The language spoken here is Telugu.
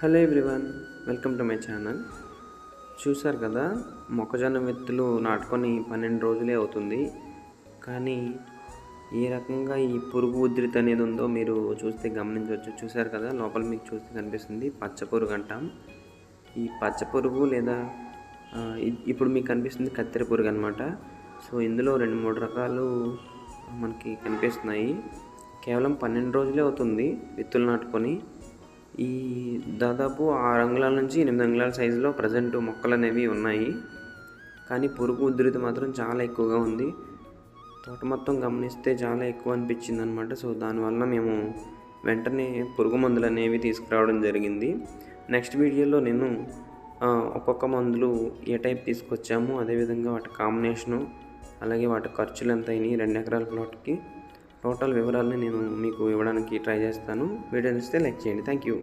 Hello everyone welcome to my channel. చూశారు కదా మొక్కజొన్న విత్తులు నాటుకొని పన్నెండు రోజులే అవుతుంది. కానీ ఏ రకంగా ఈ పురుగు ఉధృతి అనేది ఉందో మీరు చూస్తే గమనించవచ్చు. చూశారు కదా లోపల మీకు చూస్తే కనిపిస్తుంది పచ్చ పురుగు అంటాం. ఈ పచ్చ పురుగు లేదా ఇప్పుడు మీకు కనిపిస్తుంది కత్తెర పురుగు అనమాట సో ఇందులో రెండు మూడు రకాలు మనకి కనిపిస్తున్నాయి. కేవలం పన్నెండు రోజులే అవుతుంది విత్తులు నాటుకొని. ఈ దాదాపు ఆరు అంగుళాల నుంచి ఎనిమిది అంగుళాల సైజులో ప్రజెంట్ మొక్కలు అనేవి ఉన్నాయి. కానీ పురుగు ఉధృతి మాత్రం చాలా ఎక్కువగా ఉంది. తోట మొత్తం గమనిస్తే చాలా ఎక్కువ అనిపించింది అనమాట సో దానివల్ల మేము వెంటనే పురుగు మందులు అనేవి తీసుకురావడం జరిగింది. నెక్స్ట్ వీడియోలో నేను ఒక్కొక్క మందులు ఏ టైప్ తీసుకొచ్చాము అదేవిధంగా వాటి కాంబినేషను అలాగే వాటి ఖర్చులు ఎంత అయినాయి రెండు ఎకరాల ప్లాట్కి టోటల్ వివరాలని నేను మీకు ఇవ్వడానికి ట్రై చేస్తాను. వీడియో నచ్చితే లైక్ చేయండి. Thank you.